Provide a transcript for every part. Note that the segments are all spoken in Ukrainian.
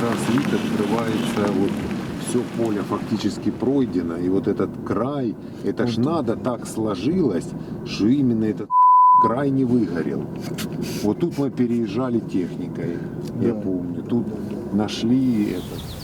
раз вид открывается, вот все поле фактически пройдено, и вот этот край, это ж надо так сложилось, что именно этот край не выгорел. Вот тут мы переезжали техникой, я помню, тут нашли этот.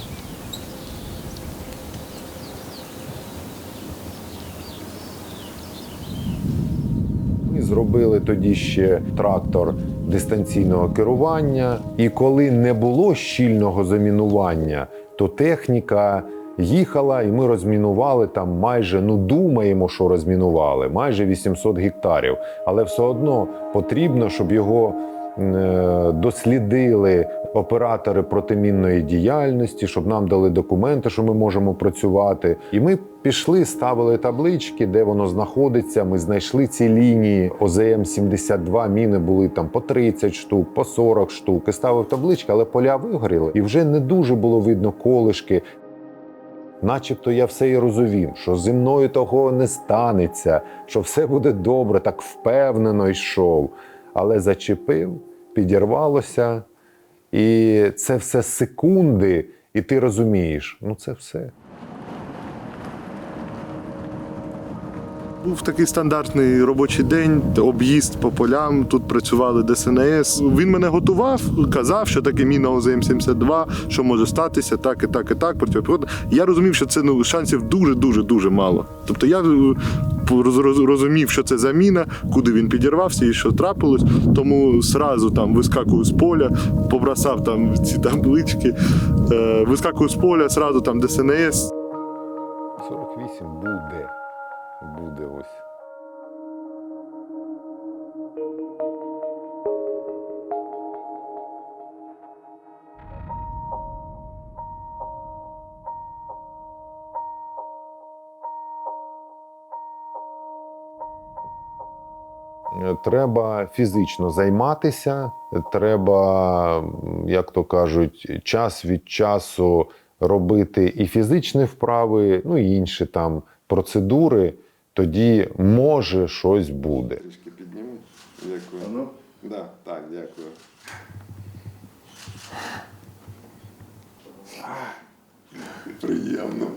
зробили тоді ще трактор дистанційного керування. І коли не було щільного замінування, то техніка їхала, і ми розмінували там майже, ну думаємо, що розмінували, майже 800 гектарів. Але все одно потрібно, щоб його е, дослідили оператори протимінної діяльності, щоб нам дали документи, що ми можемо працювати. І ми пішли, ставили таблички, де воно знаходиться. Ми знайшли ці лінії. ОЗМ 72 міни були там по 30 штук, по 40 штук. І ставив таблички, але поля вигоріли, і вже не дуже було видно колишки. Начебто я все і розумів, що зі мною того не станеться, що все буде добре, так впевнено йшов. Але зачепив, підірвалося, і це все секунди, і ти розумієш, ну це все. Був такий стандартний робочий день, об'їзд по полям. Тут працювали ДСНС. Він мене готував, казав, що таке міна ОЗМ-72, що може статися, так і так, і так. Я розумів, що це ну шансів дуже, дуже, дуже мало. Тобто я розумів, що це за міна, куди він підірвався і що трапилось. Тому сразу там вискакую з поля, побросав там ці таблички, е, вискакую з поля, сразу там ДСНС. 48 буде. Буде ось. Треба фізично займатися, треба, як то кажуть, час від часу робити і фізичні вправи, ну і інші там процедури. Тоді може щось буде. Трішки підніму. Дякую. Ну? Да, так, дякую. Приємно.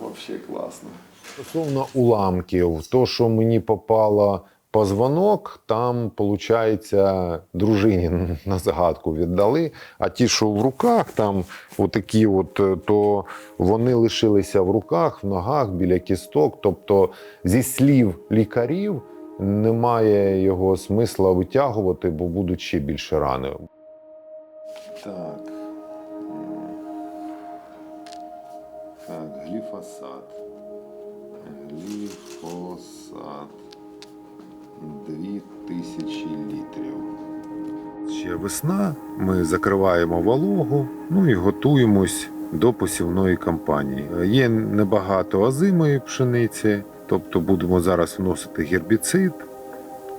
Вообще класно. Стосовно уламків, то, що мені попало позвонок, там, виходить, дружині на загадку віддали. А ті, що в руках, там отакі, от, е, то вони лишилися в руках, в ногах, біля кісток. Тобто, зі слів лікарів, немає його смисла витягувати, бо будуть ще більше рани. Так, гліфосат. Гліфосат. 2000 літрів. Ще весна, ми закриваємо вологу, ну і готуємось до посівної кампанії. Є небагато озимої пшениці, тобто будемо зараз вносити гербіцид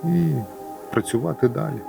і працювати далі.